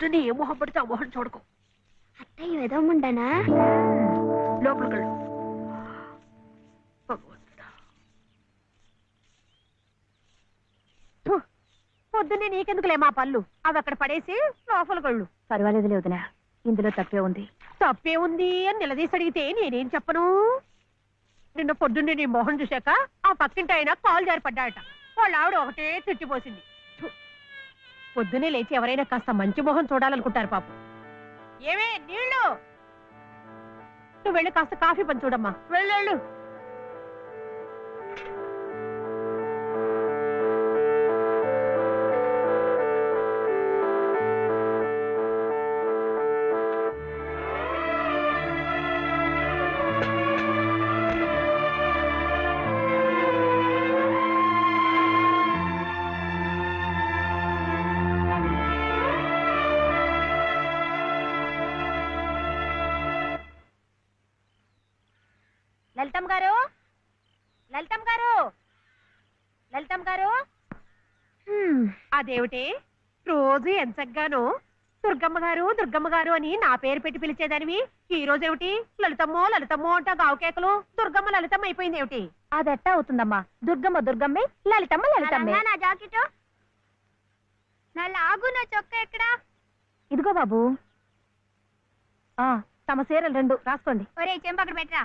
పొద్దున్నే ఏ మొహం పడితే ఆ మొహం చూడకు. అత్తయ్య లోపలికి వెళ్ళు భగవంతుడా. పొద్దున్నే నీకెందుకులే మా పళ్ళు? అవి అక్కడ పడేసి లోపలికి వెళ్ళు పర్వాలేదు వదినా ఇందులో తప్పే ఉంది. తప్పే ఉంది అని నిలదీసి అడిగితే నేనేం చెప్పను? నిన్న పొద్దున్నే నీ మొహం చూశాక ఆ పక్కింటి ఆయన కాలు జారి పడ్డాడట వాళ్ళ ఆవిడ ఒకటే తిట్టిపోసింది. థు. పొద్దున్నే లేచి ఎవరైనా కాస్త మంచి మొహం చూడాలనుకుంటారు పాపం. ఏమే నీళ్ళు? నువ్వు వెళ్ళి కాస్త కాఫీ పని చూడమ్మా. వెళ్ళు. లలితమ్మ గారు? లలితమ్మ గారు? లలితమ్మ గారు? అదేమిటి? రోజు ఎంచగ్గాను. దుర్గమ్మ గారు దుర్గమ్మ గారు అని నా పేరు పెట్టి పిలిచేదానివి. ఈ రోజు ఏమిటి? లలితమ్మో లలితమ్మో అంటా గావుకేకలు దుర్గమ్మ లలితమ్మ అయిపోయింది ఏమిటి? అదెట్టా అవుతుందమ్మా? దుర్గమ్మ దుర్గమ్మే లలితమ్మ లలితమ్మే. నా జాకెట్. నా లాగు నా చొక్క ఎక్కడా? ఇదిగో బాబు. ఆ తమ చీరలు రెండు. రాసుకోండి. ఒరే చెంప అక్కడ పెట్టరా.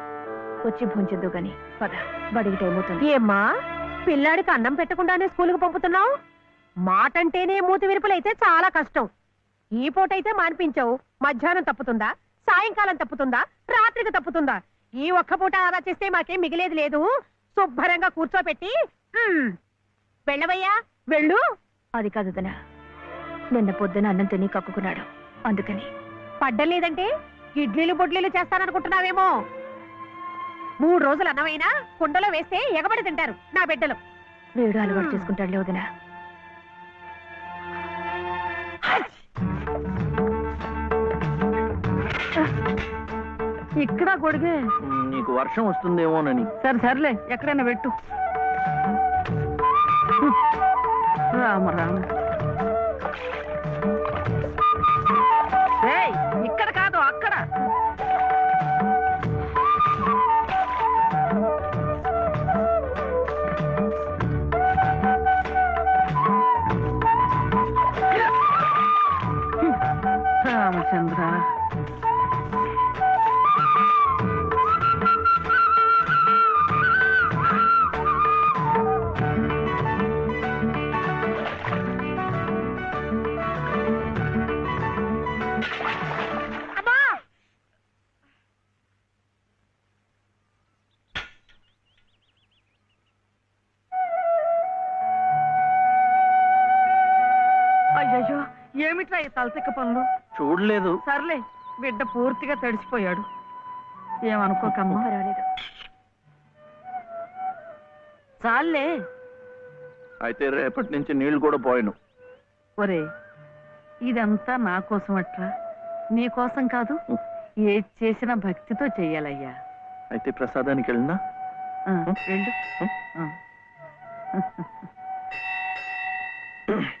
వచ్చి భుంచొద్దు గాని. పద. బడికి టైం అవుతుంది ఏమ్మా? పిల్లాడికి అన్నం పెట్టకుండానే స్కూలుకు పంపుతున్నావు? మాటంటేనే మూతి విరుపులైతే చాలా కష్టం. ఈ పూటైతే మానిపించవు. మధ్యాహ్నం తప్పుతుందా? సాయంకాలం తప్పుతుందా? రాత్రికి తప్పుతుందా? ఈ ఒక్క పూట ఆదా చేస్తే మాకేం మిగిలేదు లేదు. శుభ్రంగా కూర్చోపెట్టి "ఉమ్, వెళ్ళవయ్యా వెళ్ళు. అది కాదు నిన్న పొద్దున అన్నం తిని కక్కుకున్నాడు. అందుకని. పడ్డలేదంటే ఇడ్లీలు బొడ్లీలు చేస్తాననుకుంటున్నావేమో? మూడు రోజులు అన్నమైనా కుండలో వేస్తే ఎగబడి తింటారు నా బిడ్డలు. వేడు అలవాటు చేసుకుంటాడు వదినా. ఇక్కడ గొడిగే నీకు వర్షం వస్తుందేమోనని. సరే సర్లే ఎక్కడైనా పెట్టు. రామ రామ. Sandra ఏమిట్రా ఈ తలతిక్క పనులు? చూడలేదు. సర్లే బిడ్డ పూర్తిగా తడిసిపోయాడు ఏమనుకోకమ్మా? పర్వాలేదు. చాలే అయితే రేపటి నుంచి నీళ్ళు కూడా పోయను. ఒరే ఇదంతా నా కోసం అట్రా నీ కోసం కాదు ఏది చేసినా భక్తితో చెయ్యాలయ్యా. అయితే ప్రసాదానికి వెళ్ళినా? ఆ, వెళ్ళు. ఆ.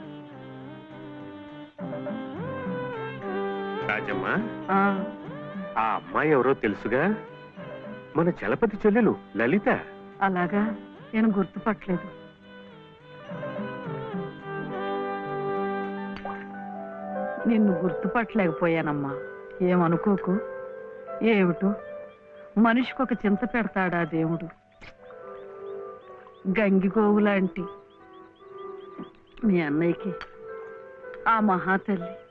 రాజమ్మా. ఆ, అమ్మాయి ఎవరో తెలుసుగా? మన చలపతి చెల్లెలు లలిత. అలాగా? నేను గుర్తుపట్టలేదు. నిన్ను గుర్తుపట్టలేకపోయానమ్మా. ఏమనుకోకు? ఏమిటో? మనిషికి ఒక చింత పెడతాడా దేవుడు? గంగిగోవు లాంటి మీ అన్నయ్యకి ఆ మహాతల్లి.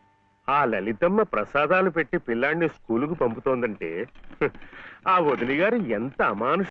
ఆ లలితమ్మ ప్రసాదాలు పెట్టి పిల్లాడిని స్కూలుకు పంపుతోందంటే ఆ వదిలి గారు ఎంత అమానుష